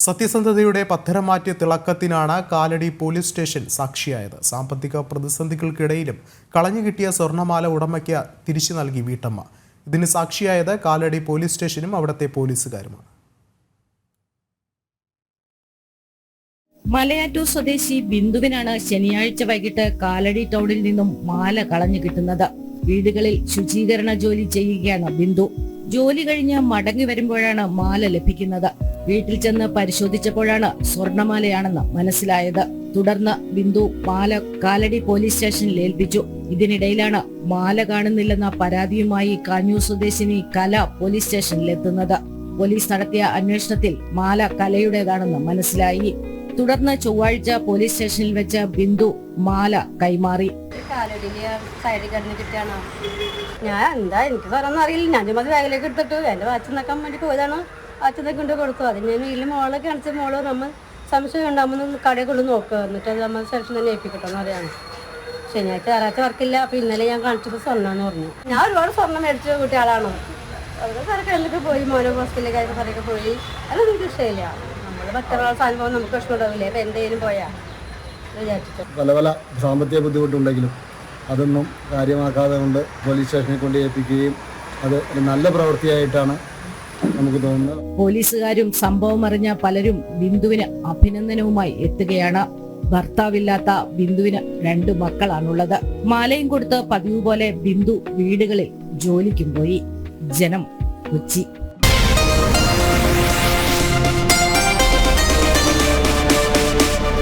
സത്യസന്ധതയുടെ പത്തരം മാറ്റിയ തിളക്കത്തിനാണ് കാലടി പോലീസ് സ്റ്റേഷൻ സാക്ഷിയായത്. സാമ്പത്തിക പ്രതിസന്ധികൾക്കിടയിലും കളഞ്ഞു കിട്ടിയ സ്വർണമാല ഉടമയ്ക്ക് തിരിച്ചു നൽകി വീട്ടമ്മ. ഇതിന് സാക്ഷിയായത് കാലടി പോലീസ് സ്റ്റേഷനും അവിടുത്തെ പോലീസുകാരുമാണ്. മലയാറ്റൂർ സ്വദേശി ബിന്ദുവിനാണ് ശനിയാഴ്ച വൈകിട്ട് കാലടി ടൗണിൽ നിന്നും മാല കളഞ്ഞു കിട്ടുന്നത്. വീടുകളിൽ ശുചീകരണ ജോലി ചെയ്യുകയാണ് ബിന്ദു. ജോലി കഴിഞ്ഞ് മടങ്ങി വരുമ്പോഴാണ് മാല ലഭിക്കുന്നത്. വീട്ടിൽ ചെന്ന് പരിശോധിച്ചപ്പോഴാണ് സ്വർണമാലയാണെന്ന് മനസ്സിലായത്. തുടർന്ന് ബിന്ദു മാല കാലടി പോലീസ് സ്റ്റേഷനിൽ ഏൽപ്പിച്ചു. ഇതിനിടയിലാണ് മാല കാണുന്നില്ലെന്ന പരാതിയുമായി കാഞ്ഞൂർ സ്വദേശിനി കല പോലീസ് സ്റ്റേഷനിൽ എത്തുന്നത്. പോലീസ് നടത്തിയ അന്വേഷണത്തിൽ മാല കലയുടേതാണെന്ന് മനസ്സിലായി. തുടർന്ന് ചൊവ്വാഴ്ച പോലീസ് സ്റ്റേഷനിൽ വെച്ച് ബിന്ദു മാല കൈമാറി. ഞാൻ എന്താ എനിക്ക് സാറൊന്നും അറിയില്ല. ഞാൻ ചുമ്മാ ബാഗിലേക്ക് എടുത്തിട്ട്. എന്റെ വാച്ച് നിൽക്കാൻ വേണ്ടി പോയതാണ്? നിൽക്കാൻ കൊണ്ട് കൊടുക്കും. അതിന് ഞാൻ വീട്ടിൽ മോളെ കാണിച്ച മോൾ നമ്മൾ സംശയം ഉണ്ടാകുമ്പോൾ കടയിൽ കൊണ്ട് നോക്കുക എന്നിട്ട് അത് നമ്മൾ സെലക്ഷൻ തന്നെ ഏൽപ്പിക്കട്ടെ എന്ന് പറയാണ്. ശനിയാഴ്ച ഞായറാഴ്ച വർക്കില്ല അപ്പോൾ ഇന്നലെ ഞാൻ കാണിച്ചപ്പോൾ സ്വർണം എന്ന് പറഞ്ഞു. ഞാൻ ഒരുപാട് സ്വർണം മേടിച്ച കുട്ടികളാണ്? അവരുടെ തിരക്കിലൊക്കെ പോയി. മോനോ ഹോസ്പിറ്റലിലേക്ക് പറയൊക്കെ പോയി. അതൊന്നും എനിക്ക് ഇഷ്ടമില്ല. നമ്മൾ മറ്റൊരാളെ അനുഭവം നമുക്ക് ഇഷ്ടമുണ്ടാവില്ല അപ്പോൾ എന്തെങ്കിലും പോയാ? പല പല സാമ്പത്തിക ബുദ്ധിമുട്ടുണ്ടെങ്കിലും അതൊന്നും കാര്യമാക്കാതെ കൊണ്ട് പോലീസ് സ്റ്റേഷനിൽ കൊണ്ട് ഏൽപ്പിക്കുകയും അത് നല്ല പ്രവൃത്തിയായിട്ടാണ് നമുക്ക് പോലീസുകാരും സംഭവം അറിഞ്ഞ പലരും ബിന്ദുവിന് അഭിനന്ദനവുമായി എത്തുകയാണ്. ഭർത്താവില്ലാത്ത ബിന്ദുവിന് രണ്ടു മക്കളാണുള്ളത്. മാലയും കൊടുത്ത് പതിവ് പോലെ ബിന്ദു വീടുകളിൽ ജോലിക്കും പോയി. ജനം കൊച്ചി.